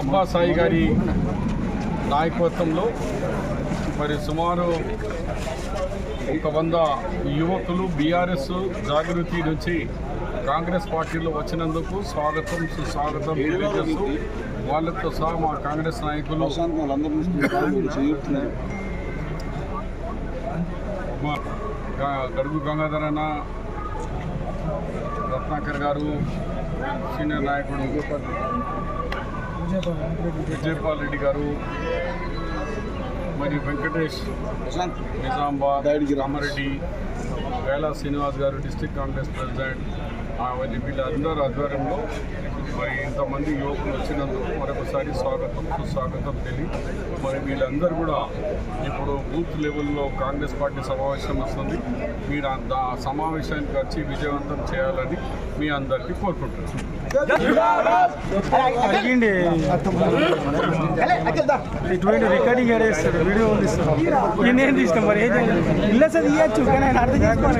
అబ్బా సాయి గారి నాయకత్వంలో మరి సుమారు ఒక వంద యువకులు బీఆర్ఎస్ జాగృతి నుంచి కాంగ్రెస్ పార్టీలో వచ్చినందుకు స్వాగతం సుస్వాగతం తెలియజేస్తూ వాళ్ళతో సహా మా కాంగ్రెస్ నాయకులు గడుగు గంగాధర్ అన్న రత్నాకర్ గారు సీనియర్ నాయకుడు విజయపాల్ రెడ్డి గారు మరియు వెంకటేష్ నిజామాబాద్ రామారెడ్డి వేలా శ్రీనివాస్ గారు డిస్ట్రిక్ట్ కాంగ్రెస్ ప్రెసిడెంట్ మరి వీళ్ళందరూ ఆధ్వర్యంలో మరి ఇంతమంది యువకులు వచ్చినందుకు మరొకసారి స్వాగతం సుస్వాగతం తెలియ మరి వీళ్ళందరూ కూడా ఇప్పుడు బూత్ లెవెల్లో కాంగ్రెస్ పార్టీ సమావేశం వస్తుంది. మీరు ఆ సమావేశానికి వచ్చి విజయవంతం చేయాలని మీ అందరికీ కోరుకుంటున్నాను. ఇటువంటి రికార్డింగ్ వీడియో ఉంది నేనేం తీస్తాం మరి? ఏం ఇల్లు అసలు ఇవ్వచ్చు కానీ అర్థం చేసుకోవాలి.